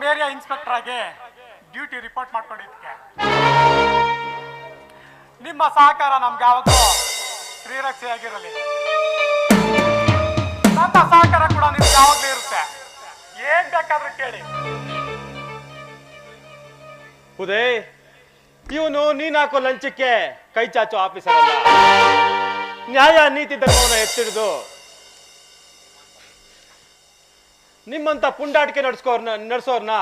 ನಮ್ಮ area inspector ಆಗಿ duty report ಮಾಡ್ಕೊಂಡಿದ್ದಕ್ಕೆ. ನಿಮ್ಮ ಸಹಕಾರ ನಮ್ಗೆ ಯಾವತ್ತೂ ಶ್ರೀರಕ್ಷೆಯಾಗಿರಲಿ ನನ್ನ ಸಹಕಾರ ಕೂಡ ನಿಮ್ಗೆ ಯಾವಾಗಲೂ ಇರುತ್ತೆ. ಏನ್ ಬೇಕಾದ್ರೂ ಕೇಳಿ. ಉದಯ್ ಇವನು ನೀನ್ ಹಾಕೋ ಲಂಚಕ್ಕೆ ಕೈ ಚಾಚು ಆಫೀಸರ್ ಅಲ್ಲ. ನ್ಯಾಯ, ನೀತಿ, ಧರ್ಮವನ್ನು ಎತ್ತಿಡಿದು. ನಿಮ್ಮಂತ ಪುಂಡಾಟಿಕೆ ನಡ್ಸ್ಕೋರ್ನ ನಡ್ಸೋರ್ನ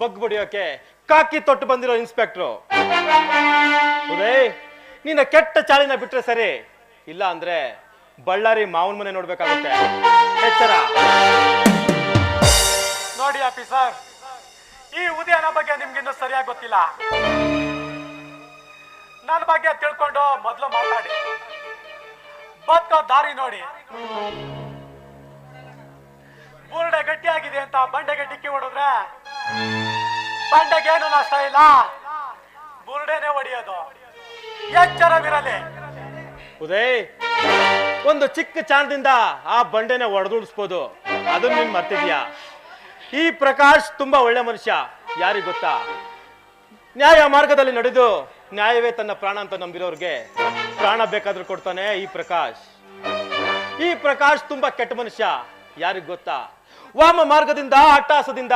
ಬಗ್ ಬಡಿಯೋಕೆ ಕಾಕಿ ತೊಟ್ಟು ಬಂದಿರೋ ಇನ್ಸ್ಪೆಕ್ಟ್ರು. ಉದಯ್ ನಿನ್ನ ಕೆಟ್ಟ ಚಾಳಿನ ಬಿಟ್ರೆ ಸರಿ. ಇಲ್ಲ ಅಂದ್ರೆ ಬಳ್ಳಾರಿ ಮಾವನ್ ಮನೆ ನೋಡ್ಬೇಕಾಗುತ್ತೆ. ಎಚ್ಚರ. ನೋಡಿ ಆಫೀಸರ್, ಈ ಉದಯನ ಬಗ್ಗೆ ನಿಮ್ಗಿನ್ನೂ ಸರಿಯಾಗಿ ಗೊತ್ತಿಲ್ಲ. ನನ್ನ ಬಗ್ಗೆ ತಿಳ್ಕೊಂಡು ಮೊದಲು ಮಾತಾಡಿ. ಬದುಕೋ ದಾರಿ ನೋಡಿ. ಅಂತ ಬಂಡೆಗೆ ಡಿಕ್ಕಿ ಹೊಡೆದ್ರೆ? ಬಂಡೆಗೇನು ನಷ್ಟ ಇಲ್ಲ. ಬುರುಡೆನೆ ಹೊಡೆಯೋದು. ಎಚ್ಚರವಿರಲಿ. ಉದಯ್, ಒಂದು ಚಿಕ್ಕ ಚಾಣದಿಂದ ಆ ಬಂಡೆನ ಹೊಡೆದುಡಿಸ್ಬೋದು ಅದನ್ನ ನೀನ್ ಮರ್ತಿದ್ಯಾ ಈ ಪ್ರಕಾಶ್ ತುಂಬಾ ಒಳ್ಳೆ ಮನುಷ್ಯ. ಯಾರಿಗ್ ಗೊತ್ತಾ? ನ್ಯಾಯ ಮಾರ್ಗದಲ್ಲಿ ನಡೆದು ನ್ಯಾಯವೇ ತನ್ನ ಪ್ರಾಣ ಅಂತ ನಂಬಿರೋರ್ಗೆ ಪ್ರಾಣ ಬೇಕಾದ್ರೂ ಕೊಡ್ತಾನೆ ಈ ಪ್ರಕಾಶ್. ಈ ಪ್ರಕಾಶ್ ತುಂಬಾ ಕೆಟ್ಟ ಮನುಷ್ಯ. ಯಾರಿಗ್ ಗೊತ್ತಾ? ವಾಮ ಮಾರ್ಗದಿಂದ ಅಟ್ಟಾಸದಿಂದ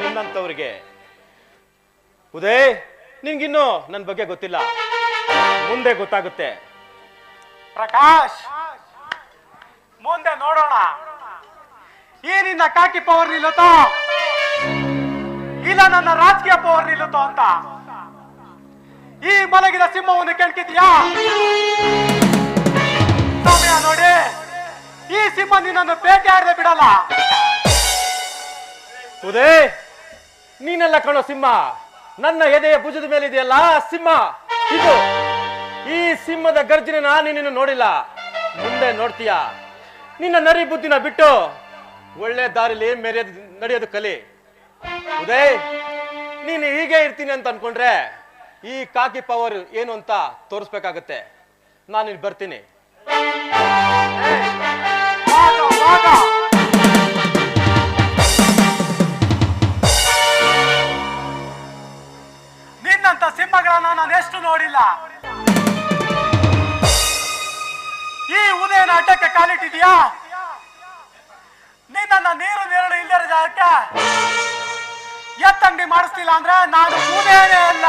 ನಿನ್ನಂತವ್ರಿಗೆ ಉದಯ್ ನಿನ್ಗಿನ್ನು ನನ್ನ ಬಗ್ಗೆ ಗೊತ್ತಿಲ್ಲ. ಮುಂದೆ ಗೊತ್ತಾಗುತ್ತೆ. ಪ್ರಕಾಶ್! ಮುಂದೆ ನೋಡೋಣ. ಈ ನಿನ್ನ ಕಾಕಿ ಪವರ್ ನಿಲ್ಲುತ್ತೋ? ಇಲ್ಲ ನನ್ನ ರಾಜಕೀಯ ಪವರ್ ನಿಲ್ಲುತ್ತೋ ಅಂತ? ಈ ಮಲಗಿದ ಸಿಂಹವನ್ನು ಕೆಣಕಿದ್ಯಾ ಸಮಯ ನೋಡಿ. ಈ ಸಿಂಹ ನಿನ್ನನ್ನು ಬೇಟೆ ಆಡದೆ ಬಿಡಲ್ಲ. ಉದಯ್ ನೀನೆಲ್ಲ ಕಣೋ ಸಿಂಹ. ನನ್ನ ಎದೆಯ ಭುಜದ ಮೇಲೆ ಇದೆಯಲ್ಲ ಸಿಂಹ. ಇದು ಈ ಸಿಂಹದ ಗರ್ಜನೆ ನೀನು ನೋಡಿಲ್ಲ. ಮುಂದೆ ನೋಡ್ತೀಯ? ನಿನ್ನ ನರಿ ಬುದ್ಧಿನ ಬಿಟ್ಟು ಒಳ್ಳೆ ದಾರಿಲಿ ಮೆರೆಯೋದು ನಡೆಯೋದು ಕಲಿ. ಉದಯ್ ನೀನು ಹೀಗೆ ಇರ್ತೀನಿ ಅಂತ ಅನ್ಕೊಂಡ್ರೆ ಈ ಕಾಕಿ ಪವರ್ ಏನು ಅಂತ ತೋರಿಸ್ಬೇಕಾಗತ್ತೆ. ನಾನು ಇಲ್ಲಿ ಬರ್ತೀನಿ ನಿನ್ನಂತ ಸಿಂಹಗಳನ್ನ ನಾನು ಎಷ್ಟು ನೋಡಿಲ್ಲ. ಈ ಉದಯನ ಅಡ್ಡಕ್ಕೆ ಕಾಲಿಟ್ಟಿದ್ಯಾ ನಿನ್ನ ನೀರು ನೆರಳು ಇಲ್ಲದ ಜಾಗಕ್ಕೆ ಎತ್ತಂಗಡಿ ಮಾಡಿಸ್ತಿಲ್ಲ ಅಂದ್ರೆ ನಾನು ಉದಯನೇ ಅಲ್ಲ.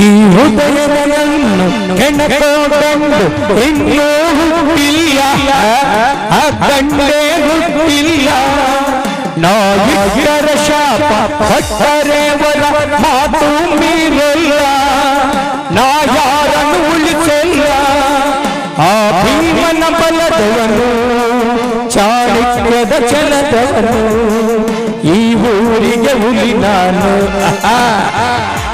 ಈ ಹೆಣ್ಣು ಕೆಣಕೊಂಡು ಇನ್ನೂ ಹುಟ್ಟಿಲ್ಲ. ಆ ಶಾಪ ಭಟ್ಟರೇವರ ಮಾತು ಮೀರಲ್ಲ ನಾ ಯಾರನ್ನು ಉಳಿಸಲ್ಲ ಆ ಭೀಮನ ಬಲದವನು ಚಾಣಕ್ಯದ ಛಲದವನು ಈ ಊರಿಗೆ ಹುಲಿ ನಾನು